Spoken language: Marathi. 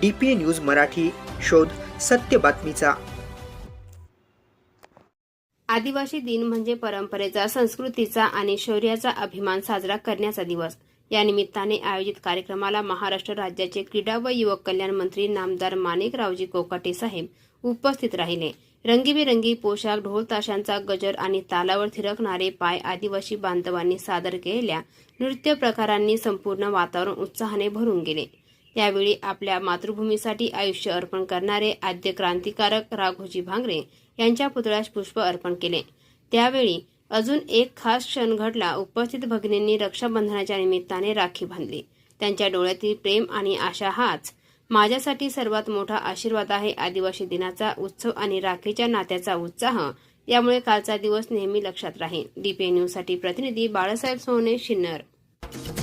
D P A news Marathi शोध सत्य बातमीचा. आदिवासी दिन म्हणजे परंपरेचा संस्कृतीचा आणि शौर्याचा अभिमान साजरा करण्याचा दिवस. या निमित्ताने आयोजित कार्यक्रमाला महाराष्ट्र राज्याचे क्रीडा व युवक कल्याण मंत्री नामदार माणिकरावजी कोकाटे साहेब उपस्थित राहिले. रंगीबेरंगी पोशाख ढोल ताशांचा गजर आणि तालावर थिरकणारे पाय आदिवासी बांधवांनी सादर केलेल्या नृत्य प्रकारांनी संपूर्ण वातावरण उत्साहाने भरून गेले. त्यावेळी आपल्या मातृभूमीसाठी आयुष्य अर्पण करणारे आद्य क्रांतिकारक राघोजी भांगरे यांच्या पुतळ्यास पुष्प अर्पण केले. त्यावेळी अजून एक खास क्षण घडला. उपस्थित भगिनींनी रक्षाबंधनाच्या निमित्ताने राखी बांधली. त्यांच्या डोळ्यातील प्रेम आणि आशा हाच माझ्यासाठी सर्वात मोठा आशीर्वाद आहे आदिवासी दिनाचा उत्सव आणि राखीच्या नात्याचा उत्साह. यामुळे कालचा दिवस नेहमी लक्षात राहील. डीपीए न्यूजसाठी प्रतिनिधी बाळासाहेब सोहने शिन्नर.